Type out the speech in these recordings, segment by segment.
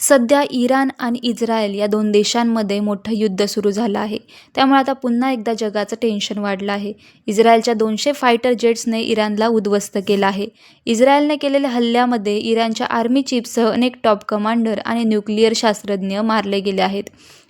सध्या इराण आणि इस्रायल या दोन देशांमध्ये मोठं युद्ध सुरू झालं आहे. त्यामुळे आता पुन्हा एकदा जगाचं टेन्शन वाढलं आहे. इस्रायलच्या दोनशे फायटर जेट्सने इराणला उद्ध्वस्त केलं आहे. इस्रायलने केलेल्या हल्ल्यामध्ये इराणच्या आर्मी चीफसह अनेक टॉप कमांडर आणि न्यूक्लिअर शास्त्रज्ञ मारले गेले आहेत.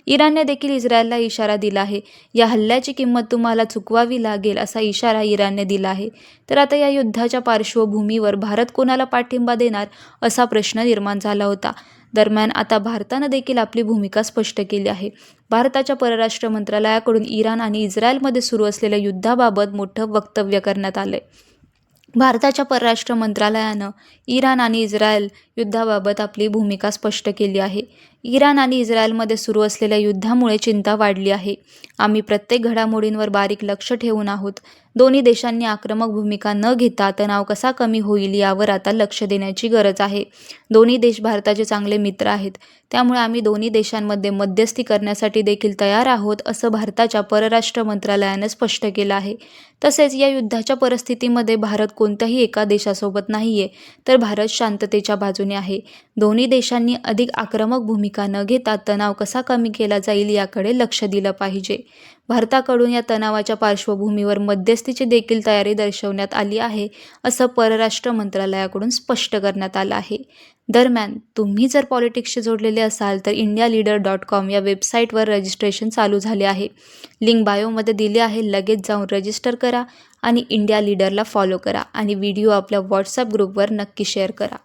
इराणने देखील इस्रायलला इशारा दिला आहे. या हल्ल्याची किंमत तुम्हाला चुकवावी लागेल असा इशारा इराणने दिला आहे. तर आता या युद्धाच्या पार्श्वभूमीवर भारत कोणाला पाठिंबा देणार असा प्रश्न निर्माण झाला होता. दरम्यान आता भारतानं देखील आपली भूमिका स्पष्ट केली आहे. भारताच्या परराष्ट्र मंत्रालयाकडून इराण आणि इस्रायलमध्ये सुरू असलेल्या युद्धाबाबत मोठं वक्तव्य करण्यात आलं भारताच्या परराष्ट्र मंत्रालयानं इराण आणि इस्रायल युद्धाबाबत आपली भूमिका स्पष्ट केली आहे. इराण आणि इस्रायलमध्ये सुरू असलेल्या युद्धामुळे चिंता वाढली आहे. आम्ही प्रत्येक घडामोडींवर बारीक लक्ष ठेवून आहोत. दोन्ही देशांनी आक्रमक भूमिका न घेता तणाव कसा कमी होईल यावर आता लक्ष देण्याची गरज आहे. दोन्ही देश भारताचे चांगले मित्र आहेत. त्यामुळे आम्ही दोन्ही देशांमध्ये मध्यस्थी करण्यासाठी देखील तयार आहोत असं भारताच्या परराष्ट्र मंत्रालयानं स्पष्ट केलं आहे. तसेच या युद्धाच्या परिस्थितीमध्ये भारत कोणत्याही एका देशासोबत नाही आहे तर भारत शांततेच्या बाजूने आहे. दोन्ही देशांनी अधिक आक्रमक भूमिका न घेता तणाव कसा कमी केला जाईल याकडे लक्ष दिलं पाहिजे. भारताकडून या तणावाच्या पार्श्वभूमीवर मध्यस्थीची देखील तयारी दर्शवण्यात आली आहे असं परराष्ट्र मंत्रालयाकडून स्पष्ट करण्यात आलं आहे. दरम्यान तुम्ही जर पॉलिटिक्सशी जोडलेले असाल तर इंडिया लीडर डॉट कॉम या वेबसाईटवर रजिस्ट्रेशन चालू झाले आहे. लिंक बायोमध्ये दिली आहे लगेच जाऊन रजिस्टर करा आणि इंडिया लीडरला फॉलो करा आणि व्हिडिओ आपल्या व्हॉट्सअप ग्रुपवर नक्की शेअर करा.